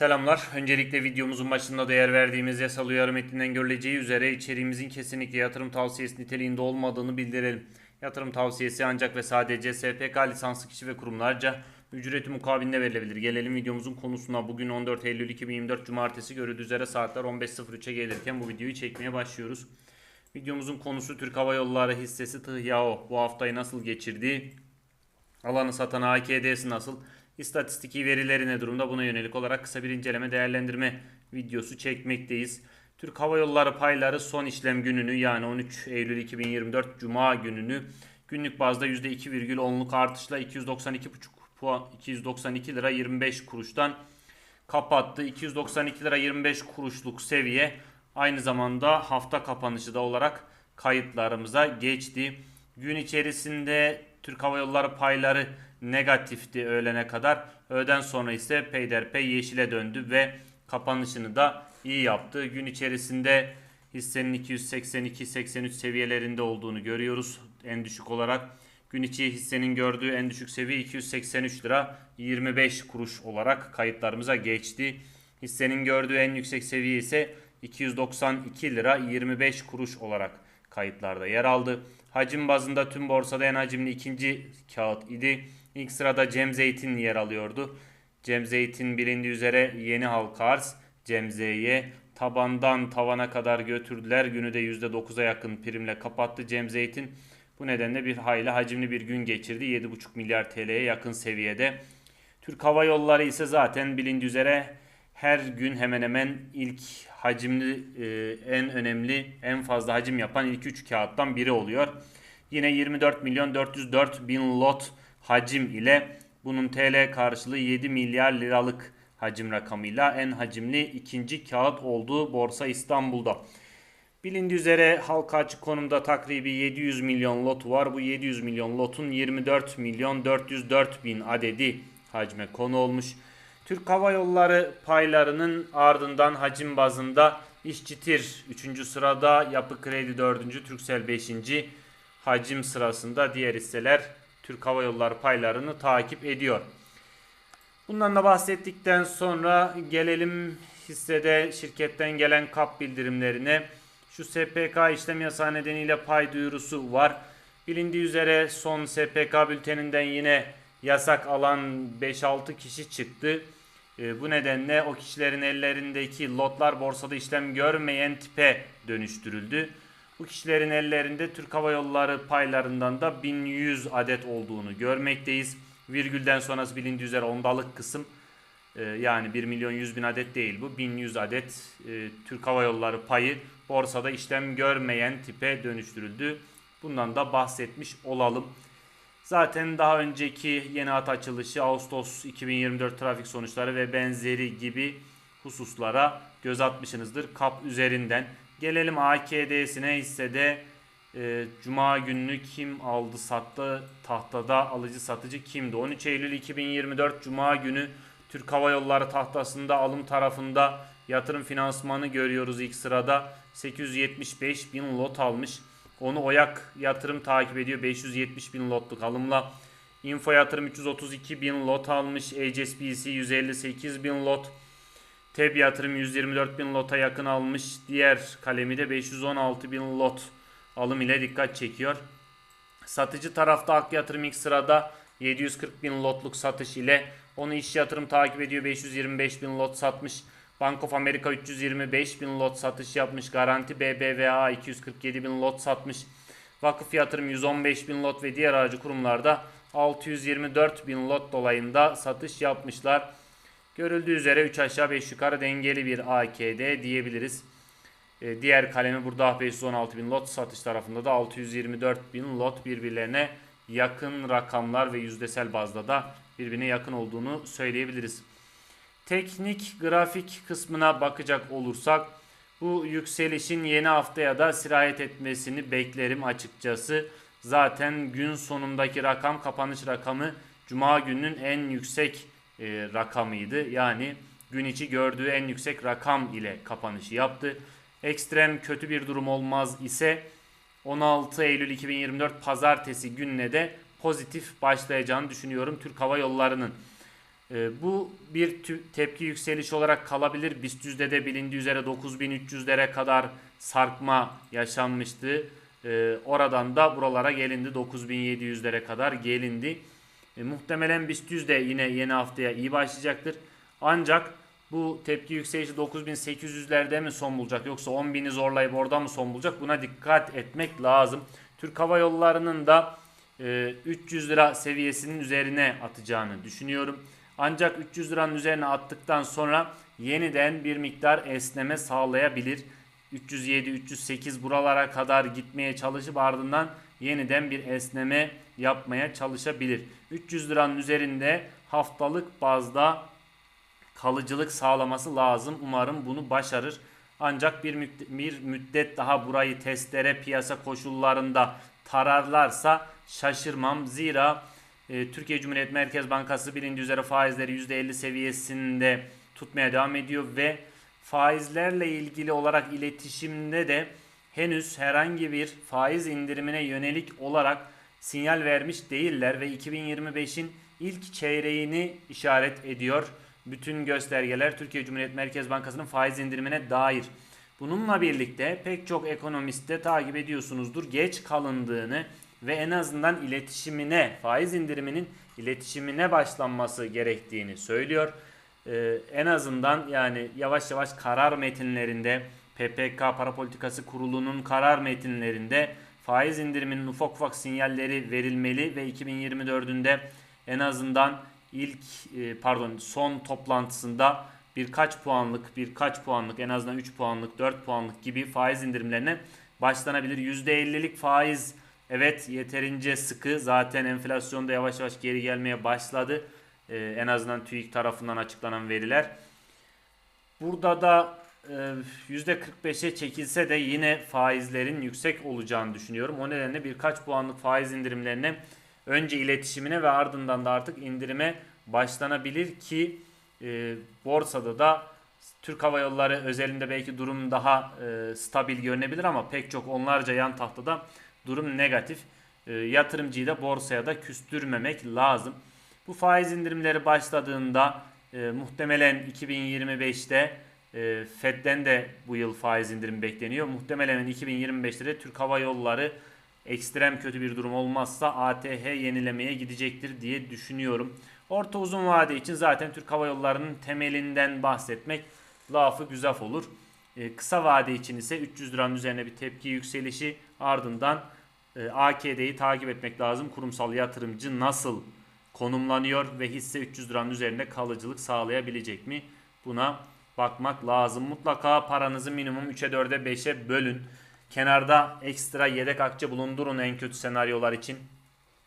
Selamlar. Öncelikle videomuzun başında değer verdiğimiz yasal uyarı metninden görüleceği üzere içeriğimizin kesinlikle yatırım tavsiyesi niteliğinde olmadığını bildirelim. Yatırım tavsiyesi ancak ve sadece SPK lisanslı kişi ve kurumlarca ücreti mukabilinde verilebilir. Gelelim videomuzun konusuna. Bugün 14 Eylül 2024 Cumartesi görüldüğü üzere saatler 15.03'e gelirken bu videoyu çekmeye başlıyoruz. Videomuzun konusu Türk Hava Yolları hissesi THYAO bu haftayı nasıl geçirdi? Alanı satan AKD'si nasıl? İstatistiki verileri ne durumda? Buna yönelik olarak kısa bir inceleme değerlendirme videosu çekmekteyiz. Türk Hava Yolları payları son işlem gününü yani 13 Eylül 2024 Cuma gününü günlük bazda %2,10'luk artışla 292,5 puan 292 lira 25 kuruştan kapattı. 292 lira 25 kuruşluk seviye aynı zamanda hafta kapanışı da olarak kayıtlarımıza geçti. Gün içerisinde Türk Hava Yolları payları negatifti öğlene kadar. Öğleden sonra ise peyderpey yeşile döndü ve kapanışını da iyi yaptı. Gün içerisinde hissenin 282-83 seviyelerinde olduğunu görüyoruz en düşük olarak. Gün içi hissenin gördüğü en düşük seviye 283 lira 25 kuruş olarak kayıtlarımıza geçti. Hissenin gördüğü en yüksek seviye ise 292 lira 25 kuruş olarak kayıtlarda yer aldı. Hacim bazında tüm borsada en hacimli ikinci kağıt idi. İlk sırada Cem Zeytin yer alıyordu. Cem Zeytin bilindiği üzere yeni halka arz Cem Z'ye tabandan tavana kadar götürdüler. Günü de %9'a yakın primle kapattı Cem Zeytin. Bu nedenle bir hayli hacimli bir gün geçirdi. 7,5 milyar TL'ye yakın seviyede. Türk Hava Yolları ise zaten bilindiği üzere her gün hemen hemen ilk hacimli e, en önemli en fazla hacim yapan ilk 3 kağıttan biri oluyor. Yine 24 milyon 404 bin lot hacim ile bunun TL karşılığı 7 milyar liralık hacim rakamıyla en hacimli ikinci kağıt olduğu Borsa İstanbul'da. Bilindiği üzere halka açık konumda takribi 700 milyon lot var. Bu 700 milyon lotun 24 milyon 404 bin adedi hacme konu olmuş. Türk Hava Yolları paylarının ardından hacim bazında İşçitir 3. sırada, Yapı Kredi 4. Türksel 5. hacim sırasında diğer hisseler Türk Hava Yolları paylarını takip ediyor. Bundan da bahsettikten sonra gelelim hissede şirketten gelen kap bildirimlerine. Şu SPK işlem yasağı nedeniyle pay duyurusu var. Bilindiği üzere son SPK bülteninden yine yasak alan 5-6 kişi çıktı. E, bu nedenle o kişilerin ellerindeki lotlar borsada işlem görmeyen tipe dönüştürüldü. Bu kişilerin ellerinde Türk Hava Yolları paylarından da 1100 adet olduğunu görmekteyiz. Virgülden sonrası bilindiği üzere ondalık kısım e, yani 1 milyon 100 bin adet değil bu 1100 adet e, Türk Hava Yolları payı borsada işlem görmeyen tipe dönüştürüldü. Bundan da bahsetmiş olalım. Zaten daha önceki yeni hat açılışı Ağustos 2024 trafik sonuçları ve benzeri gibi hususlara göz atmışsınızdır kap üzerinden. Gelelim AKD'sine hissede e, Cuma gününü kim aldı sattı tahtada alıcı satıcı kimdi? 13 Eylül 2024 Cuma günü Türk Hava Yolları tahtasında alım tarafında yatırım finansmanı görüyoruz ilk sırada 875 bin lot almış. Onu Oyak yatırım takip ediyor 570 bin lotluk alımla. Info yatırım 332 bin lot almış. HSBC 158 bin lot. TEB yatırım 124 bin lota yakın almış. Diğer kalemi de 516 bin lot alım ile dikkat çekiyor. Satıcı tarafta Ak Yatırım ilk sırada 740 bin lotluk satış ile onu iş yatırım takip ediyor 525 bin lot satmış. Bank of America 325 bin lot satış yapmış. Garanti BBVA 247 bin lot satmış. Vakıf Yatırım 115 bin lot ve diğer aracı kurumlarda 624 bin lot dolayında satış yapmışlar. Görüldüğü üzere 3 aşağı 5 yukarı dengeli bir AKD diyebiliriz. Ee, diğer kalemi burada 516 bin lot satış tarafında da 624 bin lot birbirlerine yakın rakamlar ve yüzdesel bazda da birbirine yakın olduğunu söyleyebiliriz. Teknik grafik kısmına bakacak olursak bu yükselişin yeni haftaya da sirayet etmesini beklerim açıkçası. Zaten gün sonundaki rakam kapanış rakamı cuma gününün en yüksek e, rakamıydı. Yani gün içi gördüğü en yüksek rakam ile kapanışı yaptı. Ekstrem kötü bir durum olmaz ise 16 Eylül 2024 pazartesi gününe de pozitif başlayacağını düşünüyorum Türk Hava Yolları'nın. Ee, bu bir tepki yükselişi olarak kalabilir. BIST de bilindiği üzere 9300'lere kadar sarkma yaşanmıştı. Ee, oradan da buralara gelindi. 9700'lere kadar gelindi. E, muhtemelen BIST yüzde yine yeni haftaya iyi başlayacaktır. Ancak bu tepki yükselişi 9800'lerde mi son bulacak yoksa 10.000'i zorlayıp orada mı son bulacak? Buna dikkat etmek lazım. Türk Hava Yolları'nın da e, 300 lira seviyesinin üzerine atacağını düşünüyorum. Ancak 300 liranın üzerine attıktan sonra yeniden bir miktar esneme sağlayabilir. 307-308 buralara kadar gitmeye çalışıp ardından yeniden bir esneme yapmaya çalışabilir. 300 liranın üzerinde haftalık bazda kalıcılık sağlaması lazım. Umarım bunu başarır. Ancak bir müddet, bir müddet daha burayı testlere piyasa koşullarında tararlarsa şaşırmam. Zira e, Türkiye Cumhuriyet Merkez Bankası bilindiği üzere faizleri %50 seviyesinde tutmaya devam ediyor ve faizlerle ilgili olarak iletişimde de henüz herhangi bir faiz indirimine yönelik olarak sinyal vermiş değiller ve 2025'in ilk çeyreğini işaret ediyor. Bütün göstergeler Türkiye Cumhuriyet Merkez Bankası'nın faiz indirimine dair. Bununla birlikte pek çok ekonomist de takip ediyorsunuzdur geç kalındığını ve en azından iletişimine, faiz indiriminin iletişimine başlanması gerektiğini söylüyor. Ee, en azından yani yavaş yavaş karar metinlerinde PPK Para Politikası Kurulu'nun karar metinlerinde faiz indiriminin ufak ufak sinyalleri verilmeli ve 2024'ünde en azından ilk e, pardon son toplantısında birkaç puanlık birkaç puanlık en azından 3 puanlık 4 puanlık gibi faiz indirimlerine başlanabilir. %50'lik faiz evet yeterince sıkı zaten enflasyon da yavaş yavaş geri gelmeye başladı. Ee, en azından TÜİK tarafından açıklanan veriler. Burada da e, %45'e çekilse de yine faizlerin yüksek olacağını düşünüyorum. O nedenle birkaç puanlık faiz indirimlerine önce iletişimine ve ardından da artık indirime başlanabilir ki e, borsada da Türk Hava Yolları özelinde belki durum daha e, stabil görünebilir ama pek çok onlarca yan tahtada durum negatif. E, yatırımcıyı da borsaya da küstürmemek lazım. Bu faiz indirimleri başladığında e, muhtemelen 2025'te e, Fed'den de bu yıl faiz indirim bekleniyor. Muhtemelen 2025'te de Türk Hava Yolları ekstrem kötü bir durum olmazsa ATH yenilemeye gidecektir diye düşünüyorum. Orta uzun vade için zaten Türk Hava Yolları'nın temelinden bahsetmek lafı güzel olur. E, kısa vade için ise 300 liranın üzerine bir tepki yükselişi ardından e, AKD'yi takip etmek lazım. Kurumsal yatırımcı nasıl konumlanıyor ve hisse 300 liranın üzerinde kalıcılık sağlayabilecek mi? Buna bakmak lazım. Mutlaka paranızı minimum 3'e 4'e 5'e bölün. Kenarda ekstra yedek akçe bulundurun en kötü senaryolar için.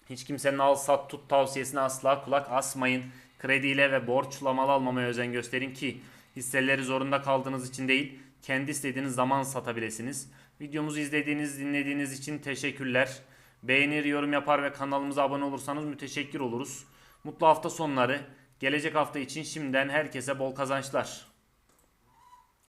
Hiç kimsenin al sat tut tavsiyesine asla kulak asmayın. Krediyle ve borçlamalı almamaya özen gösterin ki hisseleri zorunda kaldığınız için değil, kendi istediğiniz zaman satabilirsiniz. Videomuzu izlediğiniz, dinlediğiniz için teşekkürler. Beğenir, yorum yapar ve kanalımıza abone olursanız müteşekkir oluruz. Mutlu hafta sonları. Gelecek hafta için şimdiden herkese bol kazançlar.